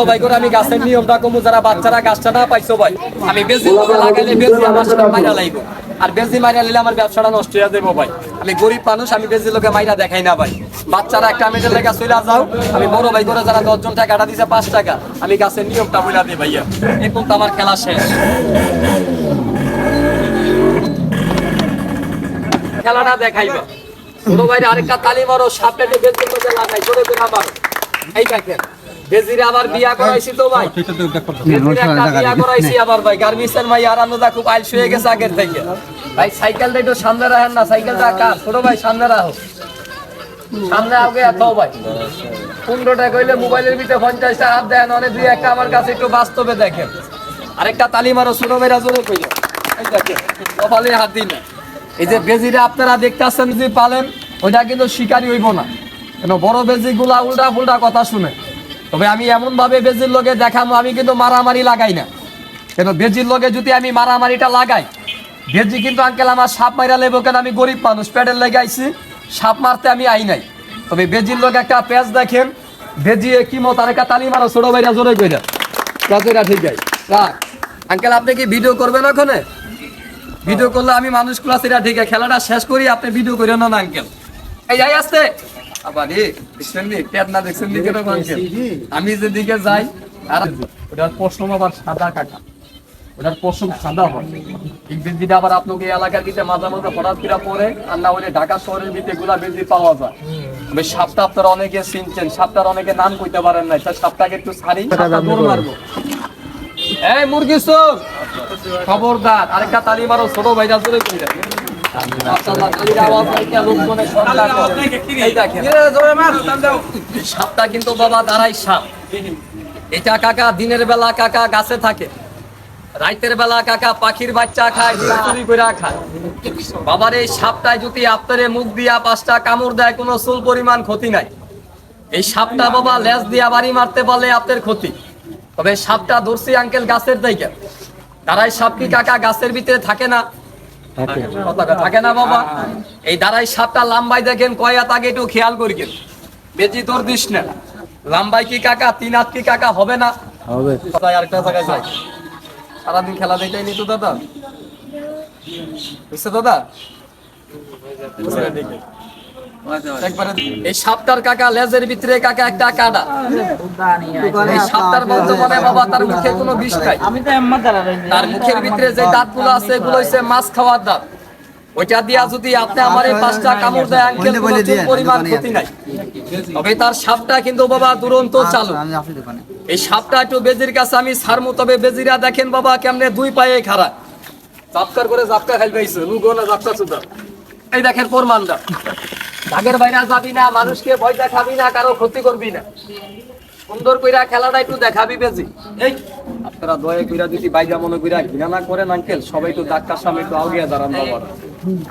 বড় ভাই করে আমি গাছের নিয়মটা কমু, যারা বাচ্চারা গাছটা না পাইছো ভাই, আমি বেজি লাগাইলে বেজি আমার সাথে মাইরা লাইব। আর বেজি মাইরা নিলে আমার ব্যবসাটা নষ্ট হয়ে যাব ভাই। আমি গরিব মানুষ, আমি বেজি লোকে মাইরা দেখাই না ভাই। বাচ্চারা একটা মেয়েদের লেগে চলে যাও, আমি বড় ভাই করে যারা দশজন টাকাটা দিছে পাঁচ টাকা, আমি গাছের নিয়মটা বইলা দিই ভাইয়া। এখন তো আমার খেলা শেষ। খেলাটা দেখাইবা। ছোট ভাইরে আরেকটা তালি মারো সাপটা বেজির মধ্যে লাগাই জোরে করে আবার এই দেখেন। বেজিরে আবার বিয়া করাইছি তো ভাই। বেজিরে একটা বিয়া করাইছি আবার ভাই। গার্মিসের আরামদা খুব শুয়ে গেছে আগের থেকে। ভাই সাইকেলটা একটু সামনে রাখেন না। সাইকেলটা কার? ছোট ভাই সামনে রাখো। সামনে আগে এত ভাই। পনেরো টাকা হইলে মোবাইলের ভিতরে পঞ্চাশটা হাত দেন। অনেক দুই একটা আমার কাছে একটু বাস্তবে দেখেন। আরেকটা তালি মারো ছোট ভাইরা জোরে কইলে। দেখেন কপালে হাত দিন এই যে বেজিরা আপনারা দেখতেছেন যে পালেন ওইটা কিন্তু শিকারি হইব না। কেন বড় বেজি গুলা উল্টা ফুলটা কথা শুনে। তবে আমি এমন ভাবে বেজির লগে দেখাবো আমি কিন্তু মারামারি লাগাই না। কেন? বেজির লোকে যদি আমি মারামারিটা লাগাই, বেজি কিন্তু আঙ্কেল আমার সাপ মাইরা লেবো কেন? আমি গরিব মানুষ, প্যাডেল লেগে আইছি, সাপ মারতে আমি আই নাই। তবে বেজির লোক একটা প্যাচ দেখেন বেজিয়ে কি মত, আরেকটা তালি মারো, ছোট ভাইরা জোরে কইরা। কাজেরা ঠিক আছে, রাখ। আঙ্কেল আপনি কি ভিডিও করবেন ওখানে? ভিডিও করলে আমি মানুষ ক্লাস এটা ঠিক খেলাটা শেষ করি, আপনি ভিডিও করিও না না আঙ্কেল এই যাই আসতে। আবার রে দেখছেন নি? পেট দেখছেন নি কেন আমি যেদিকে যাই আর ওটার প্রশ্ন আবার সাদা কাটা। ওটার প্রশ্ন সাদা হয়। ইংরেজিটা আবার আপনাকে এলাকার দিতে মাঝে মাঝে হঠাৎ করে পড়ে আর না হলে ঢাকা শহরের ভিতরে গুলা পাওয়া যায়। তবে সাপটা আপনারা অনেকে চিনছেন সাপটার অনেকে নাম কইতে পারেন না তাই সাপটাকে একটু ছাড়ি সাপটা দৌড় মারবো। এই মুরগি খবরদার আরেকটা তালি মারো ছোট ভাইরা জোরে কইরা। এই সাপটা কিন্তু বাবা দাঁড়াই সাপ। এটা কাকা দিনের বেলা কাকা গাছে থাকে। রাইতের বেলা কাকা পাখির বাচ্চা খায় চুরি করে খায়। বাবার এই সাপটায় যদি আপনারে মুখ দিয়া পাঁচটা কামড় দেয় কোনো চুল পরিমাণ ক্ষতি নাই। এই সাপটা বাবা লেজ দিয়া বাড়ি মারতে পারলে আপনার ক্ষতি। তবে সাপটা ধরছি আঙ্কেল গাছের দিকে। দাঁড়াই সাপ কি কাকা গাছের ভিতরে থাকে না? থাকে। না বাবা? এই দাঁড়াই সাপটা লাম্বাই দেখেন কয়াত আগে একটু খেয়াল করি কিন্তু বেজি তোর দিস না। লাম্বাই কি কাকা তিন হাত কি কাকা হবে না? হবে। কোথায় আরেকটা জায়গায় যাই? সারাদিন খেলা দেখাই নি তো দাদা। বুঝছে দাদা বুঝছে না দেখে। একবারে এই সাপটার কাকা লেজের ভিতরে কাকা একটা কাটা। এই সাপটার বর্তমানে বাবা তার মুখে কোনো বিষ নাই। তার মুখের ভিতরে যে দাঁতগুলো আছে এগুলো হচ্ছে মাছ খাওয়ার দাঁত। ওইটা দিয়া যদি আপনি আমার এই পাঁচটা কামড় দেয় আঙ্কেল পরিমাণ ক্ষতি নাই। তবে তার সাপটা কিন্তু বাবা দুরন্ত চালু আসি দোকানে। এই সাপটা একটু বেজির কাছে আমি ছাড়মু তবে বেজিরা দেখেন বাবা কেমনে দুই পায়ে খাড়া। জাপকার করে জাপকা খাইল পাইছে লুগো না জাপকা সুদা এই দেখেন প্রমাণটা। ভাগের বাইরা যাবি না, মানুষকে ভয় দেখাবি না, কারও ক্ষতি করবি না। সুন্দর কইরা খেলাটা একটু দেখাবি বেজি। এই, আপনারা দয়া কইরা যদি বাইরা মনে কইরা ঘৃণা না করেন, আঙ্কেল, সবাই একটু ডাক্তার সামনে একটু আউগিয়া দাঁড়ান বাবা।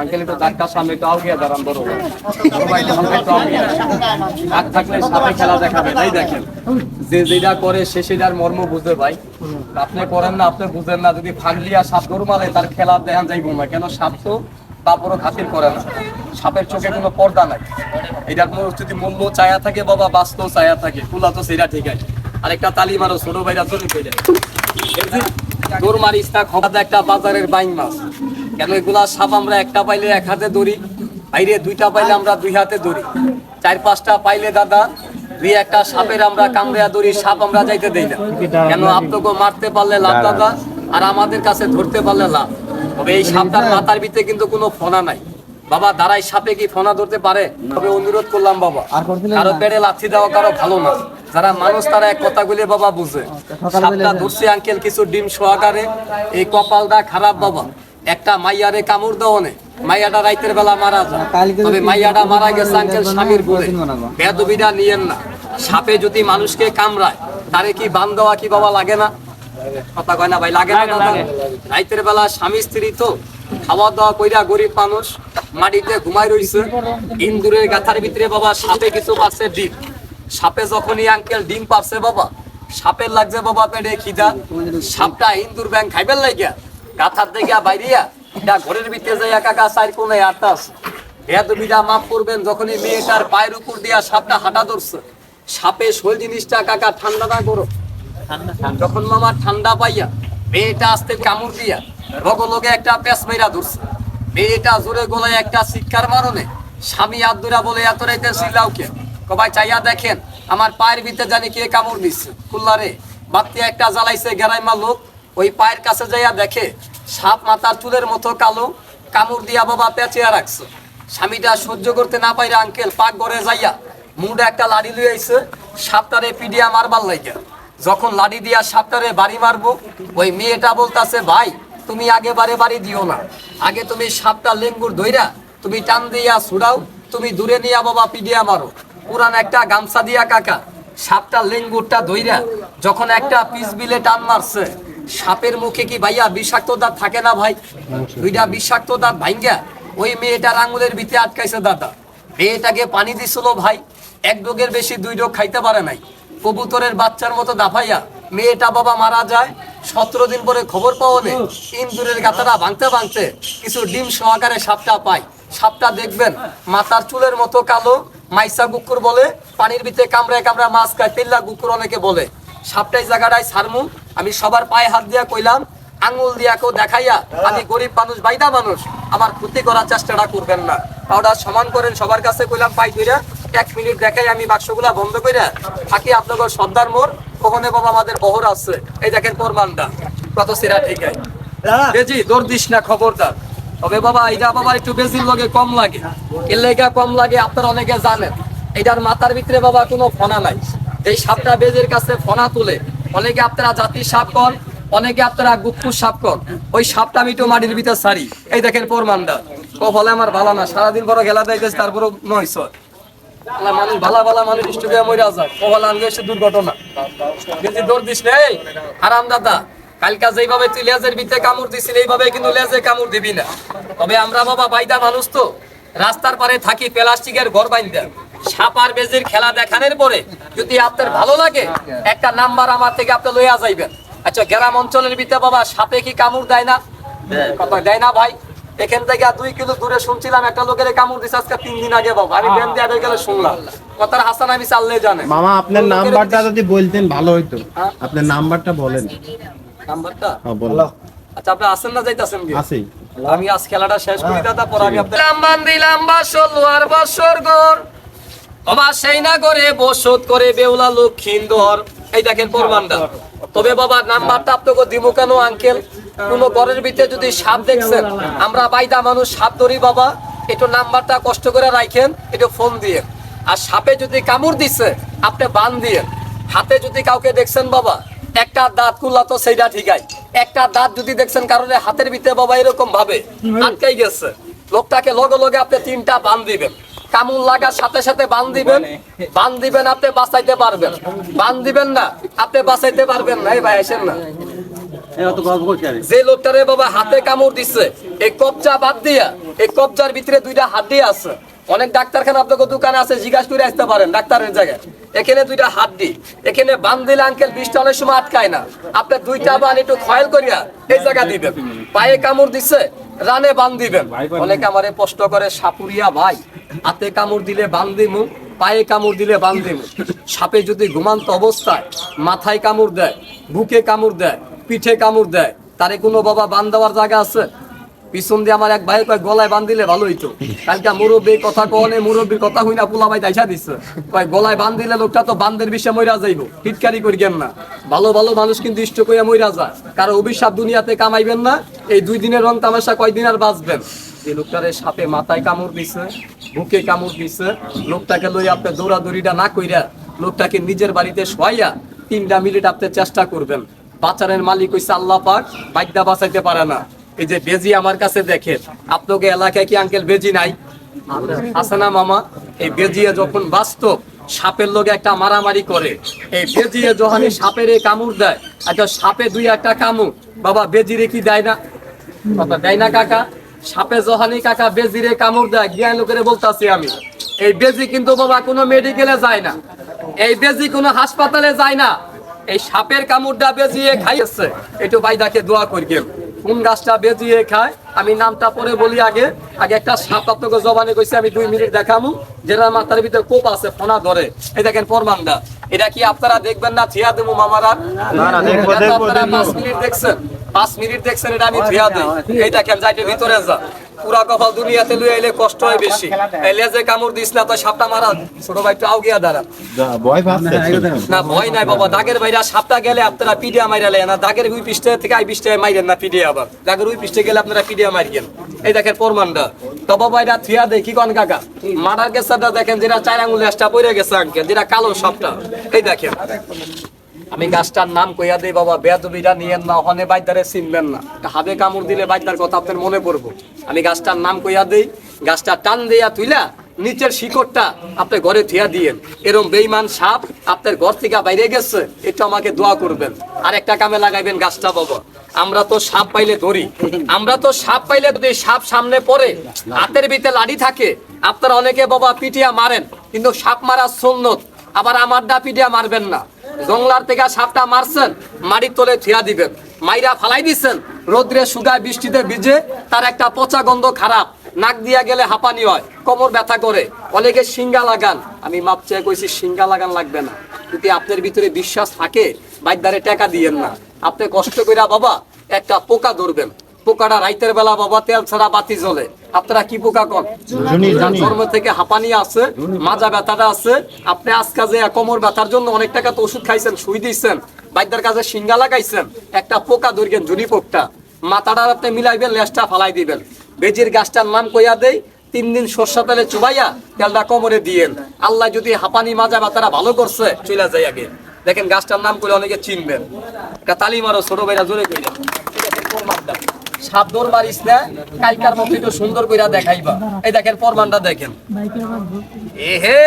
আঙ্কেল, একটু ডাক্তার সামনে একটু আউগিয়া দাঁড়ান বড়। বড় ভাই সামনে একটু আউগিয়া ডাক থাকলে সাথে খেলা দেখাবে তাই দেখেন, যে যেটা করে, সে সেটার মর্ম বুঝে ভাই। আপনি করেন না, আপনি বুঝেন না। যদি ফাগলিয়া সাপ গরু মারে, তার খেলা দেখান যাইব না। কেন সাপ তো বাপরও খাতির করে না। সাপের চোখে কোনো পর্দা নাই। এটার কোনো যদি মূল্য চায়া থাকে বাবা বাস্তব চায়া থাকে। তুলা তো সেটা ঠিক আছে আরেকটা তালি মারো ছোট ভাইরা চলে পেয়ে দৌড় মারিস না একটা বাজারের বাইং মাছ। কেন এগুলা সাপ আমরা একটা পাইলে এক হাতে দড়ি বাইরে দুইটা পাইলে আমরা দুই হাতে দড়ি চার পাঁচটা পাইলে দাদা দুই একটা সাপের আমরা কামড়িয়া দড়ি সাপ আমরা যাইতে দেই না। কেন আপনাকে মারতে পারলে লাভ দাদা? আর আমাদের কাছে ধরতে পারলে লাভ। তবে এই সাপটার মাথার ভিতরে কিন্তু কোনো ফোনা নাই। বাবা দাঁড়াই সাপে কি ফোনা ধরতে পারে? তবে অনুরোধ করলাম বাবা। কারও? পেড়ে লাথি দেওয়া কারও ভালো না। যারা মানুষ তারা এক কথাগুলি বাবা বুঝে। সাপটা ধরছে আঙ্কেল কিছু ডিম সহকারে এই কপালটা খারাপ বাবা। একটা মাইয়ারে কামড় দেওয়ানে মাইয়াটা রাইতের বেলা মারা যায়। তবে মাইয়াটা মারা গেছে আঙ্কেল স্বামীর বলে। বেদবিটা নিয়েন না। সাপে যদি মানুষকে কামড়ায় তারে কি বান দেওয়া কি বাবা লাগে না? কথা কয় না ভাই? লাগে না রাইতের বেলা স্বামী স্ত্রী তো খাওয়া দাওয়া কইরা গরিব মানুষ মাটিতে ঘুমাই রইছে। ইন্দুরের গাথার ভিতরে বাবা সাপে কিছু পাচ্ছে ডিম। সাপে যখনই আঙ্কেল ডিম পাচ্ছে বাবা সাপের লাগছে বাবা পেটে খিদা। সাপটা ইন্দুর ব্যাং খাইবেন লাগিয়া গাথার থেকে বাইরিয়া এটা ঘরের ভিতরে যাইয়া কাকা চার কোনে আটটাস বেদবিটা মাফ করবেন যখনই মেয়েটার পায়ের উপর দিয়া সাপটা হাঁটা ধরছে সাপে শোল জিনিসটা কাকা ঠান্ডা না করো যখন মামা ঠান্ডা পাইয়া মেয়েটা আসতে কামড় দিয়া রগলগে একটা পেস মেরা ধরছে। মেয়েটা জোরে গলায় একটা শিক্ষার মারণে স্বামী আব্দুরা বলে, এত রাইতে সিলাও কে? কবাই চাইয়া দেখেন, আমার পায়ের ভিতরে জানি কে কামড় দিচ্ছে কুল্লারে বাত্তি একটা জ্বালাইছে গেরাইমা লোক। ওই পায়ের কাছে যাইয়া দেখে, সাপ মাথার চুলের মতো কালো, কামড় দিয়া বাবা পেঁচিয়া রাখছে। স্বামীটা সহ্য করতে না পাইরে আঙ্কেল পাক ঘরে যাইয়া মুডে একটা লাড়ি লুই আইছে। সাপটারে পিডিয়া মারবার লাগে যখন লাড়ি দিয়া সাপটারে বাড়ি মারবো, ওই মেয়েটা বলতাছে, ভাই, তুমি আগে বারে বাড়ি দিও না। আগে তুমি সাপটা লেঙ্গুর ধইরা, তুমি টান দিয়া ছুড়াও, তুমি দূরে নিয়া বাবা পিডিয়া মারো। পুরান একটা গামছা দিয়া কাকা, সাপটা লেঙ্গুরটা ধইরা যখন একটা পিস বিলে টান মারছে, সাপের মুখে কি ভাইয়া বিষাক্ত দাঁত থাকে না ভাই? দুইটা বিষাক্ত দাঁত ভাইঙ্গা, ওই মেয়েটার আঙুলের ভিতরে আটকাইছে দাদা। মেয়েটাকে পানি দিছিল ভাই, এক ডোগের বেশি দুই ডোগ খাইতে পারে নাই। কবুতরের বাচ্চার মতো দাফাইয়া মেয়েটা বাবা মারা যায়। সতেরো দিন পরে খবর পাওয়া নেই ইন্দুরের গাতাটা ভাঙতে ভাঙতে কিছু ডিম সহকারে সাপটা পায়। সাপটা দেখবেন, মাথার চুলের মতো কালো, মাইসা গুকুর বলে, পানির ভিতরে কামড়ায় কামড়ায় মাছ খায় তেল্লা গুকুর অনেকে বলে। সাপটাই জায়গাটায় সারমু, আমি সবার পায়ে হাত দিয়া কইলাম আঙুল দিয়া কেউ দেখাইয়া আমি গরিব মানুষ বাইদা মানুষ আমার ক্ষতি করার চেষ্টাটা করবেন না। পাউডার সমান করেন সবার কাছে কইলাম পাই কইরা এক মিনিট দেখাই আমি বাক্সগুলা বন্ধ কইরা থাকি আপনাদের সর্দার মোর ওখানে বাবা আমাদের বহর আছে। এই দেখেন প্রমাণটা কত সেরা ঠিক আছে বেজি দৌড় দিস না খবরদার। তবে বাবা এটা বাবা একটু বেশির লগে কম লাগে। এর লেগা কম লাগে আপনারা অনেকে জানেন। এটার মাথার ভিতরে বাবা কোনো ফনা নাই। এই সাপটা বেজের কাছে ফনা তুলে অনেকে আপনারা জাতির সাপ কন অনেকে আপনারা গুপ্পুর সাপ কন ওই সাপটা আমি একটু মাটির ভিতর সারি এই দেখেন প্রমাণটা। ফলে আমার ভালো না, সারাদিন বড় গেলা দেয় তারপরও নয় সর কপাল লেজের ভিতরে কামড় এইভাবে কিন্তু লেজে কামড় দিবি না। তবে আমরা বাবা বাইদা মানুষ তো, রাস্তার থাকি প্লাস্টিকের ঘর বাইন্দা। সাপ আর বেজির খেলা দেখানোর পরে যদি আপনার ভালো লাগে, একটা নাম্বার আমার থেকে আপনি লইয়া যাইবেন। আচ্ছা গ্রাম অঞ্চলের ভিতরে বাবা সাপে কি কামড় দেয় না? কথা দেয় না ভাই। এখান থেকে দুই কিলো দূরে শুনছিলাম একটা লোকের কামড় দিছে আজকে তিন দিন আগে বাবা। আমি ব্যান দিয়ে গেলে শুনলাম। কথার হাসান আমি চাললে জানে। মামা আপনার নাম্বারটা যদি বলতেন ভালো হইতো। হ্যাঁ? আপনার নাম্বারটা বলেন। নাম্বারটা? হ্যাঁ বলেন। আচ্ছা আপনি আসেন না যাইতাছেন কি? আছেই আমি আজ খেলাটা শেষ করি দাদা পরে আমি আপনার লাম্বান দিলাম বাসল আর বাসর গর বাবা সেই না করে বসত করে বেউলা লক্ষিন্দর এই দেখেন প্রমাণটা। তবে বাবা, নাম্বারটা আপনাকে দিব কেন আঙ্কেল কোন ঘরের ভিতরে যদি সাপ দেখছেন, আমরা বাইদা মানুষ, সাপ ধরি বাবা। একটু নাম্বারটা কষ্ট করে রাখেন, একটু ফোন দিয়ে। আর সাপে যদি কামড় দিছে, আপনি বান দিয়ে। হাতে যদি কাউকে দেখছেন বাবা, একটা দাঁত কুল্লা তো সেইটা ঠিকাই। একটা দাঁত যদি দেখছেন কারণে হাতের ভিতরে বাবা এরকম ভাবে আটকাই গেছে। লোকটাকে লগে লগে আপনি তিনটা বান দিবেন। কামুল লাগার সাথে সাথে বান দিবেন। বান দিবেন আপনি বাঁচাইতে পারবেন। বান দিবেন না আপনি বাঁচাইতে পারবেন না। এই ভাই আসেন না। যে লোকটারে বাবা হাতে কামড় দিচ্ছে এই কবজা বাদ দিয়া এই কবজার ভিতরে দুইটা হাড্ডি আছে। অনেক ডাক্তারখানা আপনাকে দোকানে আছে জিজ্ঞাসা করে আসতে পারেন ডাক্তারের জায়গায়। এখানে দুইটা হাড্ডি এখানে বান দিলে আঙ্কেল বিষটা অনেক সময় আটকায় না। আপনি দুইটা বান একটু খয়েল করিয়া এই জায়গা দিবেন। পায়ে কামড় দিচ্ছে রানে বান দিবেন। অনেকে আমারে প্রশ্ন করে সাপুরিয়া ভাই হাতে কামড় দিলে বান দিমু পায়ে কামড় দিলে বান দিমু। সাপে যদি ঘুমান্ত অবস্থায় মাথায় কামড় দেয় বুকে কামড় দেয় পিঠে কামড় দেয় তারে কোনো বাবা বান দেওয়ার জায়গা আছে? পিছন দিয়ে আমার এক ভাই কয়, গলায় বান্ধিলে ভালো হইতো কালকে মুরব্বী কথা কনে মুরব্বীর কথা হই না পোলা ভাই দাইসা দিচ্ছে কয়, গলায় বান্ধিলে লোকটা তো বান্ধের বিষয়ে মইরা যাইব হিটকারি করিয়েন না। ভালো ভালো মানুষ কিন্তু ইষ্ট কইয়া মইরা যায়। কারও অভিশাপ দুনিয়াতে কামাইবেন না, এই দুই দিনের রং তামাশা কয়দিন আর বাঁচবেন? এই লোকটারে সাপে মাথায় কামড় দিছে, বুকে কামড় দিছে, লোকটাকে লই আপনি দৌড়াদৌড়িটা না কইরা লোকটাকে নিজের বাড়িতে শোয়াইয়া তিনটা মিনিট আপনি চেষ্টা করবেন। বাচ্চারের মালিক হইছে আল্লাহ পাক বাদ্যা বাঁচাইতে পারে না। এই যে বেজি আমার কাছে দেখে আপনাকে এলাকায় কি আঙ্কেল বেজি নাই? আছে না মামা, এই বেজিয়ে যখন বাস্তব, সাপের লোকে একটা মারামারি করে, এই বেজিয়ে যখন সাপের কামড় দেয়, একটা সাপে দুই একটা কামড়, বাবা বেজিরে কি দেয় না? দেয় না কাকা, সাপে জহানি কাকা বেজিরে কামড় দেয় জ্ঞান লোকের বলতাছি আমি, এই বেজি কিন্তু বাবা কোনো মেডিকেলে যায় না, এই বেজি কোনো হাসপাতালে যায় না, এই সাপের কামড়টা বেজিয়ে খাইছে একটু বাইদাকে দোয়া করি কোন গাছটা বেজিয়ে খায়। আমি নামটা পরে বলি আগে। আগে একটা সাপ আপনাকে জবানে কইছে আমি দুই মিনিট দেখামু। যেটা মাথার ভিতরে কোপ আছে ফোনা ধরে। এই দেখেন ফরমানটা এটা কি আপনারা দেখবেন না? থিয়া দেবো মামারা। আপনারা পাঁচ মিনিট দেখছেন। পাঁচ মিনিট দেখছেন এটা আমি থিয়া দেবো এই দেখেন যাইতে ভিতরে যা। পুরা কপাল দুনিয়াতে লুই আইলে কষ্ট হয় বেশি। এই যে কামড় দিস না তো সাপটা মারা ছোট ভাই একটু আউগিয়া দাঁড়া ভয় পাচ্ছে। না ভয় নাই বাবা দাগের বাইরা সাপটা গেলে আপনারা পিডিয়া মাইরালে না দাগের ওই পৃষ্ঠে থেকে আই পৃষ্ঠে মাইরেন না পিডিয়া আবার। দাগের ওই পৃষ্ঠে গেলে আপনারা পিডিয়া মারিয়েন এই দেখেন প্রমাণটা। তো বাবা এটা থিয়া দেয় কি কন কাকা? মারার গেছাটা দেখেন যেটা চার আঙুল পড়ে গেছে আঙ্কেল যেটা কালো সাপটা। এই দেখেন। আমি গাছটার নাম কইয়া দেই বাবা বেদবিটা নিয়েন না, হনে বাইদারে চিনবেন না। হাবে কামড় দিলে বাইদার কথা আপনার মনে পড়ব। আমি গাছটার নাম কইয়া দেই, গাছটা টান দিয়া তুইলা নিচের শিকড়টা আপনি ঘরে থিয়া দিয়েন। এরম বেইমান সাপ আপনার ঘর থেকে বাইরে গেছে, একটু আমাকে দোয়া করবেন। আর একটা কামে লাগাইবেন গাছটা বাবা। আমরা তো সাপ পাইলে ধরি। আমরা তো সাপ পাইলে যদি সাপ সামনে পড়ে, হাতের ভিতরে লাড়ি থাকে, আপনারা অনেকে বাবা পিটিয়া মারেন, কিন্তু সাপ মারা সুন্নত। আবার আমারটা পিটিয়া মারবেন না। জংলার থেকে সাপটা মারছেন মাটির তলে থিয়া দিবেন। মাইরা ফালাই দিচ্ছেন রোদ্রে শুকায় বৃষ্টিতে ভিজে তার একটা পচা গন্ধ খারাপ। নাক দিয়া গেলে হাঁপানি হয়, কোমর ব্যথা করে। অনেকে সিঙ্গা লাগান। আমি মাপ চেয়ে কইছি, সিঙ্গা লাগান লাগবে না। যদি আপনার ভিতরে বিশ্বাস থাকে বাইদারে টাকা দিয়েন না। আপনি কষ্ট কইরা বাবা, একটা পোকা ধরবেন। পোকাটা রাইতের বেলা বাবা তেল ছাড়া বাতি জ্বলে। আপনারা কি পোকা কন? জন্ম থেকে হাঁপানি আছে মাজা ব্যথাটা আছে। আপনি আজকে যে কোমর ব্যথার জন্য অনেক টাকা তো ওষুধ খাইছেন সুই দিচ্ছেন বাইদার কাছে সিঙ্গা লাগাইছেন একটা পোকা ধরবেন জুনি পোকটা। মাথাটা আপনি মিলাইবেন লেজটা ফালাই দিবেন। বেজির গাছটার নাম কইয়া দেই তিন দিন সর্ষা তেলে চুবাইয়া তেলটা কোমরে দিয়েন। আল্লাহ যদি হাঁপানি মাজা ব্যথাটা ভালো করছে চলে যায় আগে। দেখেন গাছটার নাম করে অনেকে চিনবেন। একটা তালি ছোট ভাইরা জোরে কইরা। ঠিক আছে, দৌড় মারিস না কালকার মতো একটু সুন্দর কইরা দেখাইবা। এই দেখেন ফরমানটা দেখেন। এহে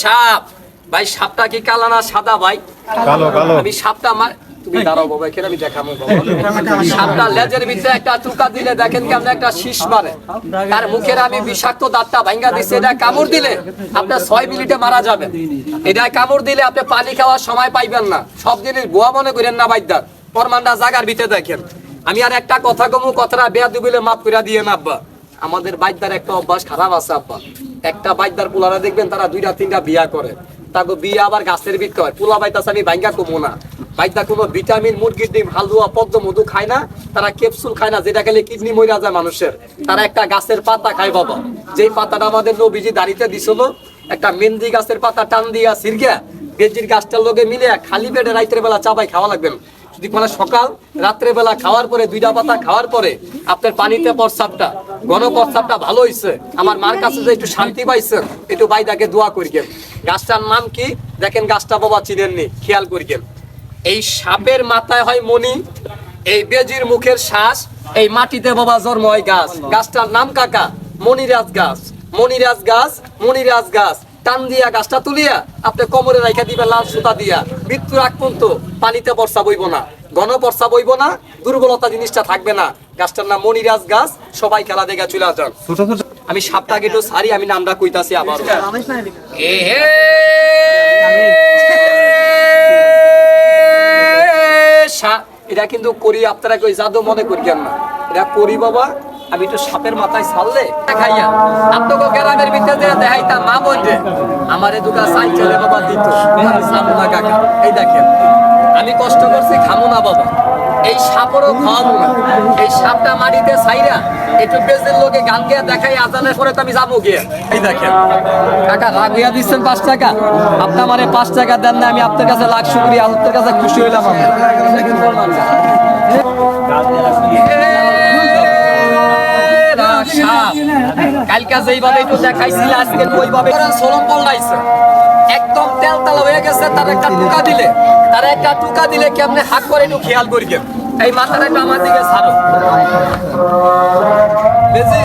সাপ। ভাই সাপটা কি কালা না সাদা ভাই? কালো কালো। আমি সাপটা মার তুমি দাঁড়াও বাবা এখানে আমি দেখাবো সাপটা লেজের ভিতরে একটা টুকা দিলে দেখেন কেমন একটা শীষ মারে। তার মুখের আমি বিষাক্ত দাঁতটা ভাঙ্গা দিচ্ছে এটা কামড় দিলে আপনার ছয় মিনিটে মারা যাবে। এটা কামড় দিলে আপনি পানি খাওয়ার সময় পাইবেন না। সব জিনিস গোয়া মনে করেন না বাইদার পরমান্ডা জাগার ভিতরে দেখেন। আমি আর একটা কথা কমু কথাটা বেয়া দুবিলে মাফ করে দিয়ে না আব্বা। আমাদের বাইদার একটা অভ্যাস খারাপ আছে আব্বা। একটা বাইদার পোলারা দেখবেন তারা দুইটা তিনটা বিয়া করে। তাকে বিয়ে আবার গাছের ভিতরে হয়। পোলা বাইতাছে আমি ভাঙ্গা কমু না। বাইদা কোনো ভিটামিন, মুরগির ডিম, হালুয়া, পদ্ম, মধু খায় না। তারা ক্যাপসুল খায় না, যেটা খেলে কিডনি যায় মানুষের। তারা একটা গাছের পাতা খায় বাবা। যেই পাতাটা আমাদের নবীজি দিছিল, একটা মেহেন্দি গাছের পাতা টান দিয়া সিরগা বেজির গাছটার লগে মিলে খালি বেলা চাবাই খাওয়া লাগবেন যদি কোনো সকাল, রাত্রে বেলা খাওয়ার পরে, দুইটা পাতা খাওয়ার পরে আপনার পানিতে প্রস্রাবটা গণ প্রস্রাবটা ভালো হইছে। আমার মার কাছে যে একটু শান্তি পাইছেন একটু বাইদাকে দোয়া করিবেন গাছটার নাম কি? দেখেন গাছটা বাবা চিনেননি, খেয়াল করিবেন এই সাপের মাথায় হয় মনি এই বেজির মুখের শ্বাস, এই মাটিতে বাবা জন্ম হয় গাছ। গাছটার নাম কাকা? মনিরাজ গাছ। মনিরাজ গাছ মনিরাজ গাছ। টান দিয়া গাছটা তুলিয়া আপনি কোমরে রাইখা দিবে লাল সুতা দিয়া। মৃত্যুর আগ পর্যন্ত পানিতে বর্ষা বইব না। ঘন বর্ষা বইব না, দুর্বলতা জিনিসটা থাকবে না। গাছটার নাম মণিরাজ গাছ। সবাই খেলা দেখে চলে ছোট আমি সাপটাকে একটু সারি আমি নামটা কইতাছি আবার এটা কিন্তু করি আপনারা কই জাদু মনে করিয়েন না। এটা করি বাবা আমি একটু সাপের মাথায় ছাড়লে দেখাইয়া। আপনাকে গ্রামের ভিতরে যে দেখাইতা মা বলছে আমার দুটা সাই চলে বাবা দিত আমি কাকা। এই দেখেন আমি কষ্ট করছি খামু না বাবা। এই সাপেরও না এই সাপটা মাটিতে ছাইরা একটু বেজের লোকে গান গিয়ে দেখাই আজানের পরে তো আমি যাব গিয়ে। এই দেখেন। কাকা, রাগ হইয়া দিচ্ছেন পাঁচ টাকা? আপনি আমারে পাঁচ টাকা দেন না, আমি আপনার কাছে লাখ শুক্রিয়া, আপনার কাছে খুশি হইলাম আমি। কালকে যেইভাবে একটু দেখাইছিল, আজকে ওইভাবে সোলম পল্লাইছে একদম তেল তালা হয়ে গেছে, তার একটা টুকা দিলে। তার একটা টুকা দিলে কেমনে হাত করে একটু খেয়াল করি এই মাথাটা একটু আমার দিকে ছাড়ো। বেজি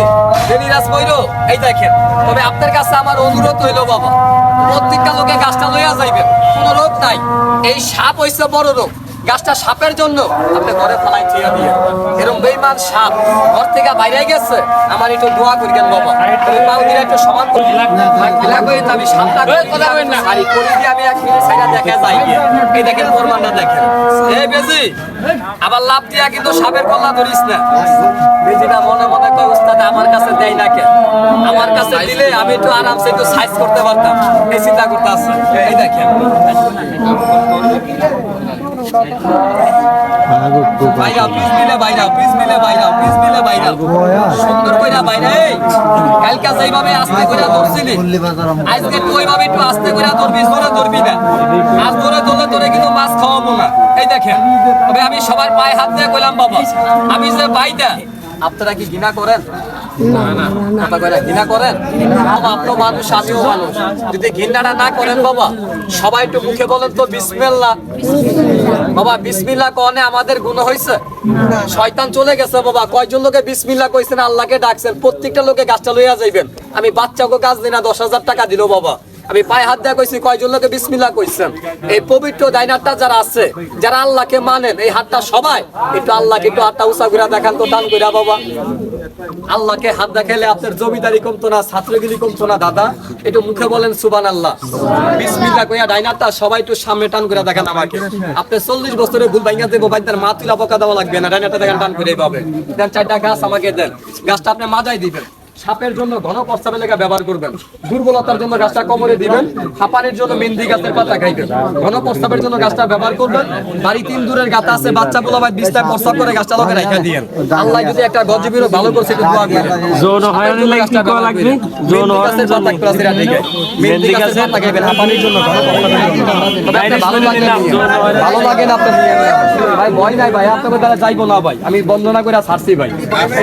এই দেখেন, তবে আপনার কাছে আমার অনুরোধ হইল বাবা, প্রত্যেকটা লোকে গাছটা লইয়া যাইবেন, কোনো রোগ নাই। এই সাপ হইছে বড় রোগ। গাছটা সাপের জন্য আপনি ঘরে ফেলাই থিয়া দিয়ে এরকম বেইমান সাপ ঘর থেকে বাইরে গেছে আমার একটু দোয়া করি কেন বাবা। ওই পাও দিয়ে একটু সমান করি তো আমি সাপটা করে দিয়ে আমি এক মিনিট সাইডা দেখা যাই। এই দেখেন প্রমাণটা দেখেন। এই বেজি আবার লাভ দিয়া কিন্তু সাপের কল্লা ধরিস না। বেজিটা মনে মনে কয় উস্তাদ আমার কাছে দেয় না কেন? আমার কাছে দিলে আমি একটু আরামসে একটু সাইজ করতে পারতাম। এই চিন্তা করতে আছে এই দেখেন। কিন্তু মাছ এই তবে আমি পায়ে হাত দিয়ে বাবা আমি যে বাইটা আপনারা কি ঘৃণা করেন কথা কইরা ঘৃণা করেন? বাবা আপনিও মানুষ আমিও মানুষ। যদি ঘৃণাটা না করেন বাবা সবাই একটু মুখে বলেন তো বিসমিল্লাহ। বাবা বিসমিল্লাহ কনে আমাদের গুণ হয়েছে শয়তান চলে গেছে বাবা। কয়জন লোকে কইছেন? আল্লাহকে ডাকছেন। প্রত্যেকটা লোকে গাছটা লইয়া যাইবেন। আমি বাচ্চাকে গাছ দিনা দশ হাজার টাকা দিল বাবা। আমি পায়ে হাত দেয়া কইছি, কয়জন লোকে বিসমিল্লাহ কইছেন এই পবিত্র ডাইনারটা যারা আছে, যারা আল্লাহকে মানেন এই হাতটা সবাই, একটু আল্লাহকে একটু হাতটা উঁচা করে দেখান তো টান করে বাবা। আল্লাহকে হাত দেখাইলে আপনার জমিদারি কমতো না, ছাত্রগিরি কমতো না, দাদা? একটু মুখে বলেন সুবান আল্লাহ বিসমিল্লাহ কইয়া ডাইনারটা সবাই একটু সামনে টান করে দেখান আমাকে। আপনি চল্লিশ বছরের ভুল ভাইঙ্গা দেবো ভাই তার মা তুলা বকা দেওয়া লাগবে না। ডাইনারটা দেখেন, টান করে পাবে দেন, চারটা গাছ আমাকে দেন। গাছটা আপনি মাজাই দিবেন। সাপের জন্য ঘন প্রস্তাবের লেখা ব্যবহার করবেন। দুর্বলতার জন্য গাছটা কোমরে দিবেন হাঁপানির জন্য মেহেন্দি গাছের পাতা খাইবেন। ঘন প্রস্তাবের জন্য গাছটা ব্যবহার করবেন বাড়ি তিন দূরের গাতা আছে বাচ্চা পোলা ভাই বিশটা প্রস্তাব করে গাছটা লোকে রেখে দিয়েন। আল্লাহ যদি একটা গজবির ভালো করছে একটু দোয়া করেন। যৌন হয়রানির লাগি কি করা লাগবে? যৌন হয়রানির জন্য। মেহেন্দি গাছের পাতা খাইবেন হাঁপানির জন্য ঘন প্রস্তাবের জন্য। তবে আপনার ভালো লাগে হয়রানি। ভালো লাগে না নেন। ভাই ভয় নাই ভাই আপনাদের দ্বারা যাইবো না ভাই। আমি বন্দনা করে ছাড়ছি ভাই।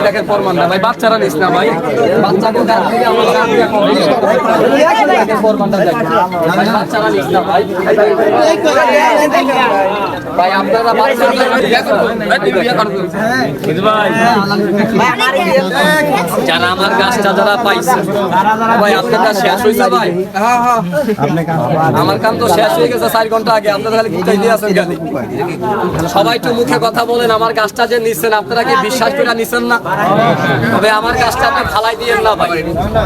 দেখেন প্রমাণ না ভাই বাচ্চারা নিস না ভাই। ভাই, আপনারা যারা আমার গাছটা যারা পাইছে ভাই আপনারটা শেষ হয়েছে ভাই। আমার কাম তো শেষ হয়ে গেছে চার ঘণ্টা আগে। আপনারা গালি সবাই একটু মুখে কথা বলেন, আমার গাছটা যে নিচ্ছেন আপনারা কি বিশ্বাস করে নিচ্ছেন না? তবে আমার গাছটা আপনি ফালাই দিয়েন না ভাই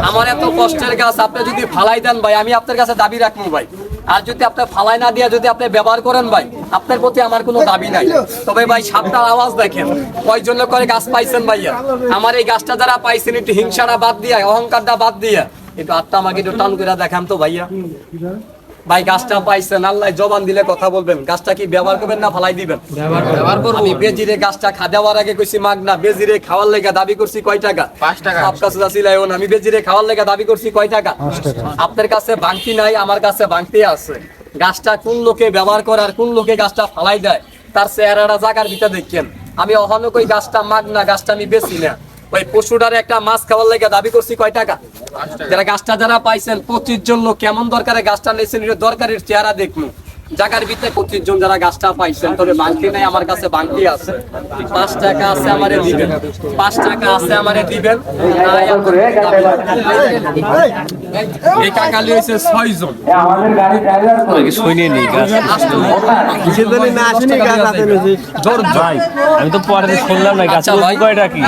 আমার এত কষ্টের গাছ, আপনি যদি ফালাই দেন ভাই, আমি আপনার কাছে দাবি রাখব ভাই। আর যদি আপনি ফালাই না দিয়ে যদি আপনি ব্যবহার করেন ভাই, আপনার প্রতি আমার কোনো দাবি নাই। তবে ভাই, সাপটার আওয়াজ দেখেন। কয়জন করে গাছ পাইছেন ভাইয়া? আমার এই গাছটা যারা পাইছেন, একটু হিংসাটা বাদ দিয়ে, অহংকারটা বাদ দিয়ে। একটু আত্মা আমাকে একটু টান করে দেখান তো ভাইয়া। ভাই গাছটা পাইছেন আল্লাহ জবান দিলে কথা বলবেন। গাছটা কি ব্যবহার করবেন না ফালাই দিবেন? ব্যবহার করব। আমি বেজিরে গাছটা খা দেওয়ার আগে কইছি মাগ না বেজিরে খাওয়ার লেগে দাবি করছি কয় টাকা? 5 টাকা। আপনার কাছে না আমি বেজিরে খাওয়ার লেগে দাবি করছি কয় টাকা? আপনার কাছে বাংতি নাই আমার কাছে বাংতি আছে। গাছটা কোন লোকে ব্যবহার করে আর কোন লোকে গাছটা ফালাই দেয়? তার চেহারাটা জাগার ভিতরে দেখেন। আমি অহনক ওই গাছটা মাগ না গাছটা আমি বেশি না। ওই পশুটার একটা মাছ খাওয়ার লেগে দাবি করছি কয় টাকা? যারা গাছটা যারা পাইছেন পঁচিশ জন লোক কেমন দরকারে গাছটা নিয়েছেন দরকারের চেহারা দেখুন। জায়গার ভিতরে পঁচিশ জন যারা গাছটা পাইছেন তবে বাংতি নাই আমার কাছে বাংতি আছে। পাঁচ টাকা আছে আমারে দিবেন। পাঁচ টাকা আছে আমারে দিবেন। এই কাকা লিয়েছে ছয় জন। শুনে নি গাছ ভাই আমি তো পরে শুনলাম না গাছ ভাই কয়টা কি?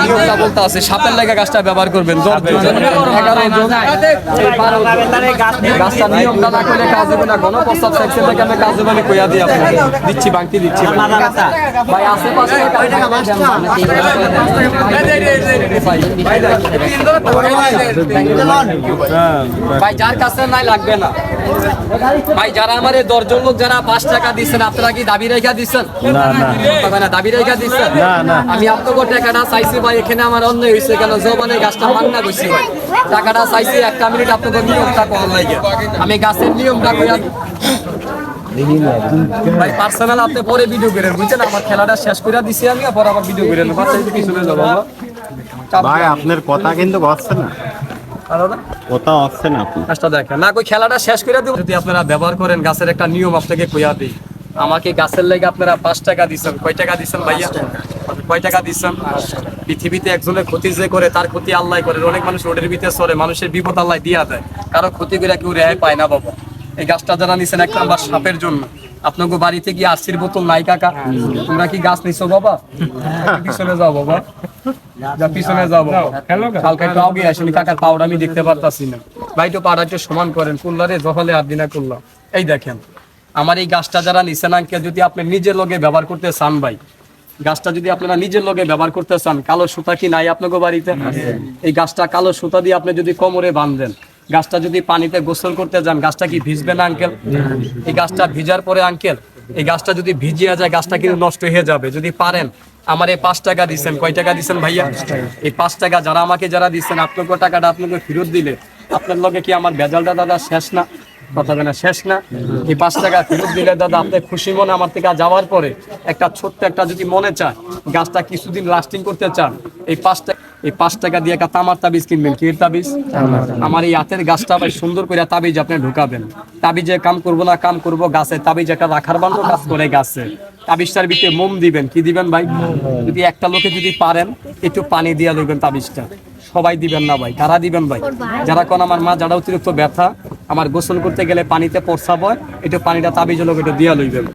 বলতে আছে? সাপের লেগে গাছটা ব্যবহার করবেন। গাছটা নিয়মটা না করলে কাজ হবে না। কোনো সেকশন থেকে আমি কাজ হবে না কইয়া দিই আপনাকে দিচ্ছি বাংতি দিচ্ছি ভাই আশেপাশে ভাই যার কাছে নাই লাগবে না ভাই যারা আমার এই দশজন লোক যারা পাঁচ টাকা দিচ্ছেন আপনারা কি দাবি রেখা দিচ্ছেন না, না। দাবি রেখা দিচ্ছেন না, না। আমি আপনাকে টাকাটা চাইছি ভাই এখানে আমার অন্য হয়েছে কেন জবানে গাছটা মাংনা করছি ভাই টাকাটা চাইছি একটা মিনিট আপনাকে নিয়মটা করার লাগে আমি গাছের নিয়মটা কইয়া ভাই পার্সোনাল আপনি পরে ভিডিও করেন বুঝছেন? আমার খেলাটা শেষ করে দিছি আমি পরে আবার ভিডিও করেন। বাচ্চা যদি পিছনে যাব ভাই আপনার কথা কিন্তু হচ্ছে না। কথা হচ্ছে না আপনি কাজটা দেখেন। না কই খেলাটা শেষ করে দিব। যদি আপনারা ব্যবহার করেন গাছের একটা নিয়ম আপনাকে কইয়া দিই। আমাকে গাছের লেগে আপনারা পাঁচ টাকা দিচ্ছেন কয় টাকা দিচ্ছেন ভাইয়া? কয় টাকা দিচ্ছেন পৃথিবীতে একজনের ক্ষতি যে করে তার ক্ষতি আল্লাহ করে। অনেক মানুষ রোডের ভিতরে সরে মানুষের বিপদ আল্লাহ দিয়া দেয়। কারও ক্ষতি করে কেউ রেহাই পায় না বাবা। এই গাছটা যারা নিছেন এক নাম্বার সাপের জন্য আপনাকে বাড়িতে কি আরসির বোতল নাই কাকা। তোমরা কি গাছ নিছো বাবা? পিছনে যাও বাবা। যা পিছনে যাও বাবা। কালকে একটু আগে আসেনি কাকার পাউডার আমি দেখতে পারতাছি না। ভাই তো একটু সমান করেন কুল্লারে জহলে আর দিনা কুল্লা। এই দেখেন আমার এই গাছটা যারা নিছেন আঙ্কেল যদি আপনি নিজের লগে ব্যবহার করতে চান ভাই গাছটা যদি আপনারা নিজের লগে ব্যবহার করতে চান কালো সুতা কি নাই আপনাকে বাড়িতে? এই গাছটা কালো সুতা দিয়ে আপনি যদি কোমরে বাঁধেন গাছটা যদি পানিতে গোসল করতে যান, গাছটা কি ভিজবে না, আঙ্কেল? এই গাছটা ভিজার পরে, আঙ্কেল, এই গাছটা যদি ভিজিয়ে যায়, গাছটা কিন্তু নষ্ট হয়ে যাবে। যদি পারেন, আমার এই পাঁচ টাকা দিচ্ছেন কয় টাকা দিচ্ছেন ভাইয়া? এই পাঁচ টাকা যারা আমাকে যারা দিচ্ছেন আপনাকে টাকাটা আপনাকে ফেরত দিলে, আপনার লগে কি আমার ভেজালটা দাদা শেষ না? কথা শেষ না? এই পাঁচ টাকা ফেরত দিলে দাদা, আপনি খুশি মনে আমার থেকে যাওয়ার পরে একটা ছোট্ট একটা যদি মনে চায়, গাছটা কিছুদিন লাস্টিং করতে চান, এই পাঁচ টাকা এই পাঁচ টাকা দিয়ে একটা তামার তাবিজ কিনবেন। কি তাবিজ? আমার এই হাতের গাছটা ভাই সুন্দর করে তাবিজ আপনি ঢুকাবেন। তাবিজে কাম করব না কাম করব গাছে। তাবিজ একটা রাখার বান্ধব কাজ করে গাছে। তাবিজটার ভিতরে মোম দিবেন। কি দিবেন ভাই? যদি একটা লোকে যদি পারেন একটু পানি দিয়ে লইবেন তাবিজটা। সবাই দিবেন না ভাই। কারা দিবেন ভাই? যারা কোন আমার মা যারা অতিরিক্ত ব্যথা আমার গোসল করতে গেলে পানিতে প্রস্রাব হয় একটু পানিটা তাবিজ লোক একটু দিয়া লইবেন।